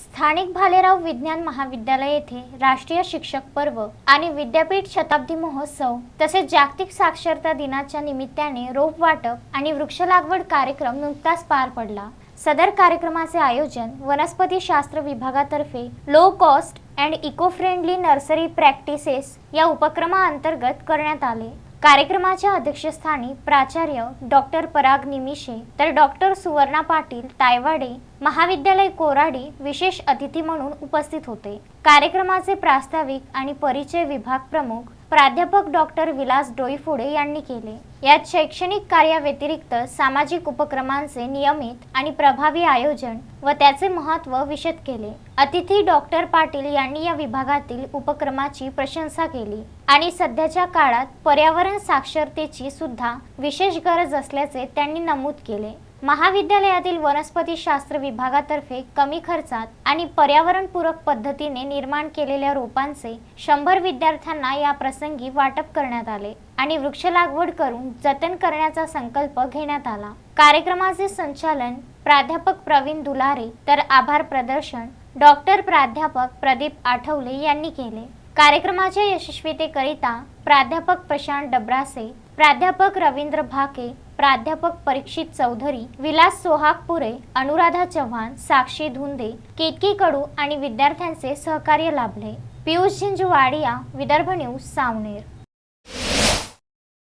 स्थानिक भालेराव विज्ञान महाविद्यालय येथे राष्ट्रीय शिक्षक पर्व आणि विद्यापीठ शताब्दी महोत्सव तसेच जागतिक साक्षरता दिनाच्या निमित्ताने रोप वाटप आणि वृक्ष लागवड कार्यक्रम नुकताच पार पडला. सदर कार्यक्रमाचे आयोजन वनस्पती शास्त्र विभागातर्फे low cost and eco friendly nursery practices या उपक्रमाअंतर्गत करण्यात आले. कार्यक्रमाच्या अध्यक्षस्थानी प्राचार्य डॉक्टर पराग निमिशे तर डॉक्टर सुवर्णा पाटील तायवाडे महाविद्यालय कोराडी विशेष अतिथी म्हणून उपस्थित होते. कार्यक्रमाचे प्रास्ताविक आणि परिचय विभाग प्रमुख प्राध्यापक डॉक्टर विलास डोईफोडे यांनी केले. यात शैक्षणिक कार्याव्यतिरिक्त सामाजिक उपक्रमांचे नियमित आणि प्रभावी आयोजन व त्याचे महत्त्व विशद केले. अतिथी डॉक्टर पाटील यांनी या विभागातील उपक्रमाची प्रशंसा केली आणि सध्याच्या काळात पर्यावरण साक्षरतेची सुद्धा विशेष गरज असल्याचे त्यांनी नमूद केले. महाविद्यालयातील वनस्पती शास्त्र विभागातर्फे कमी खर्चात आणि पर्यावरणपूरक पद्धतीने निर्माण केलेल्या रोपांचे शंभर विद्यार्थ्यांना या प्रसंगी वाटप करण्यात आले आणि वृक्ष लागवड करून जतन करण्याचा संकल्प घेण्यात आला. कार्यक्रमाचे संचालन प्राध्यापक प्रवीण दुलारे तर आभार प्रदर्शन डॉक्टर प्राध्यापक प्रदीप आठवले यांनी केले. कार्यक्रमाच्या यशस्वीतेकरिता प्राध्यापक प्रशांत डबरासे प्राध्यापक रवींद्र भाके प्राध्यापक परीक्षित चौधरी विलास सोहागपुरे अनुराधा चव्हाण साक्षी धुंदे केतकी कडू आणि विद्यार्थ्यांचे सहकार्य लाभले. पियुष झिंजवाडिया विदर्भ न्यूज सावनेर.